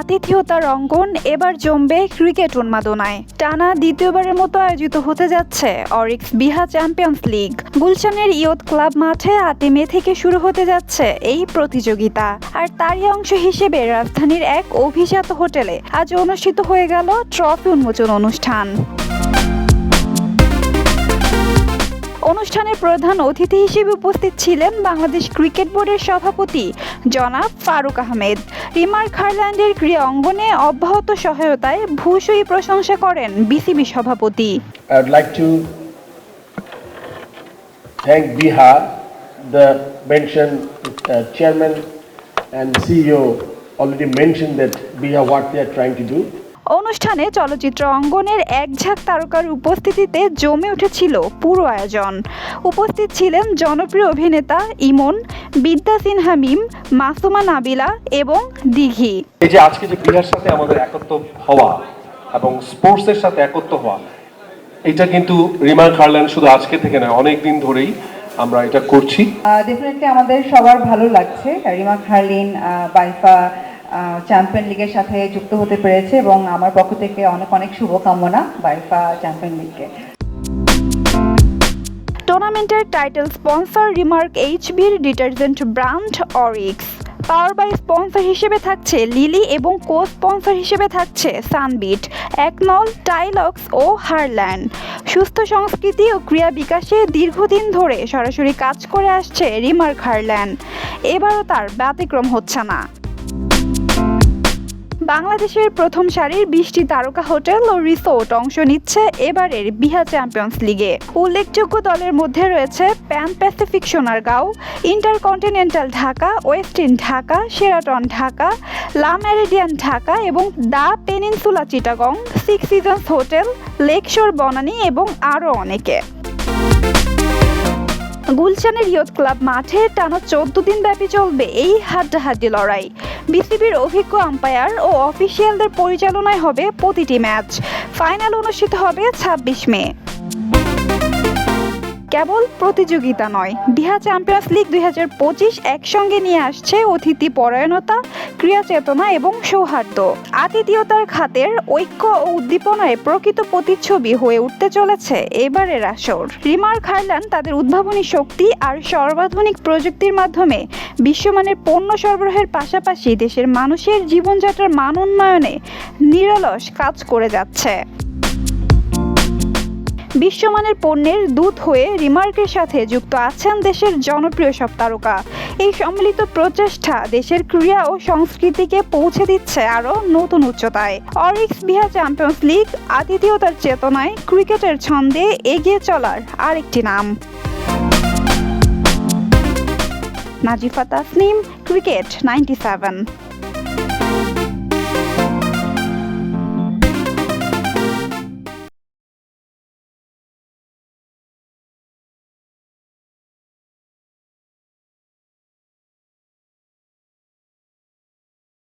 আতিথেয়তার অঙ্গন এবার জমবে ক্রিকেট উন্মাদনায়। টানা দ্বিতীয়বারের মতো আয়োজিত হতে যাচ্ছে অরিক্স বিহা চ্যাম্পিয়ন্স লিগ। গুলশানের ইয়ত ক্লাব মাঠে আতি মে থেকে শুরু হতে যাচ্ছে এই প্রতিযোগিতা। আর তারই অংশ হিসেবে রাজধানীর এক অভিজাত হোটেলে আজ অনুষ্ঠিত হয়ে গেল ট্রফি উন্মোচন অনুষ্ঠান। অনুষ্ঠানে প্রধান অতিথি হিসেবে উপস্থিত ছিলেন বাংলাদেশ ক্রিকেট বোর্ডের সভাপতি জনাব ফারুক আহমেদ রিমার খারল্যান্ডের ক্রীড়া অঙ্গনে অব্যাহত সহায়তায় ভূষই প্রশংসা করেন বিসিবি সভাপতি Thank Bihar, the mention uh, chairman and CEO already mentioned that Bihar what they are trying. অনুষ্ঠানে চলচ্চিত্র অঙ্গনের এক ঝাঁক তারকার উপস্থিতিতে জমে উঠেছিল পুরো আয়োজন। উপস্থিত ছিলেন জনপ্রিয় অভিনেতা ইমন বিদ্যা সিনহা মিম মাসুমা নাবিলা এবং দিঘি। এই যে আজকে যে বিহার সাথে আমাদের একত্র হওয়া এবং স্পোর্টসের সাথে একত্র হওয়া এটা কিন্তু রিমার খারল্যান্ড শুধু আজকে থেকে নয় অনেক দিন ধরেই আমরা এটা করছি। ডেফিনেটলি আমাদের সবার ভালো লাগছে। রিমা খারলিন বাইফা চ্যাম্পিয়ন লিগের সাথে যুক্ত হতে পেরেছে এবং আমার পক্ষ থেকে অনেক অনেক শুভকামনা বাইফা চ্যাম্পিয়ন লিগকে টুর্নামেন্টের টাইটেল স্পন্সর রিমার্ক এইচবির detergent brand Orix power by sponsor হিসেবে থাকছে লিলি এবং কো স্পন্সর হিসেবে থাকছে সানবিট একনল টাইলক্স ও হারল্যান্ড সুস্থ সংস্কৃতি ও ক্রিয়া বিকাশে দীর্ঘদিন ধরে সরাসরি কাজ করে আসছে রিমার্ক হারল্যান্ড এবারও তার ব্যতিক্রম হচ্ছে না। বাংলাদেশের প্রথম সারির বিশটি তারকা হোটেল ও রিসোর্ট অংশ নিচ্ছে এবারের বিহা চ্যাম্পিয়ন্স লিগে। উল্লেখযোগ্য দলের মধ্যে রয়েছে Pan Pacific Sonargaon, InterContinental Dhaka Westin Dhaka Sheraton Dhaka, লা ঢাকা এবং the Peninsula Chittagong, six seasons hotel, lakeshore Banani এবং আরও অনেকে। গুলশানের ইয়ত ক্লাব মাঠে টানা চোদ্দ দিন ব্যাপী চলবে এই হাড্ডাহাড্ডি লড়াই। বিসিবির অভিজ্ঞ আম্পায়ার ও অফিসিয়ালদের পরিচালনায় হবে প্রতিটি ম্যাচ ফাইনাল অনুষ্ঠিত হবে ছাব্বিশ মে। কেবল প্রতিযোগিতা নয়। বিহা চ্যাম্পিয়ন্স লিগ দুই হাজার পঁচিশ একসঙ্গে নিয়ে আসছে অতিথি পরায়ণতা, ক্রিয়া চেতনা এবং সৌহার্দ্য। আতিথেয়তার খাতের ঐক্য ও উদ্দীপনায় প্রকৃত প্রতিচ্ছবি হয়ে উঠতে চলেছে এবারের আসর। রিমার খারলান তাদের উদ্ভাবনী শক্তি আর সর্বাধুনিক প্রযুক্তির মাধ্যমে বিশ্বমানের পণ্য সরবরাহের পাশাপাশি দেশের মানুষের জীবনযাত্রার মান উন্নয়নে নিরলস কাজ করে যাচ্ছে। বিশ্বমানের পণ্যের দূত হয়ে রিমার্কের সাথে যুক্ত আছেন দেশের জনপ্রিয় সব তারকা। এই সম্মিলিত প্রচেষ্টা দেশের ক্রীড়া ও সংস্কৃতিকে পৌঁছে দিচ্ছে আরও নতুন উচ্চতায়। অরিক্স বিহা চ্যাম্পিয়ন্স লিগ আতিথেয়তার চেতনায় ক্রিকেটের ছন্দে এগিয়ে চলার আরেকটি নাম। Nazifa Tasnim, cricket ninety seven.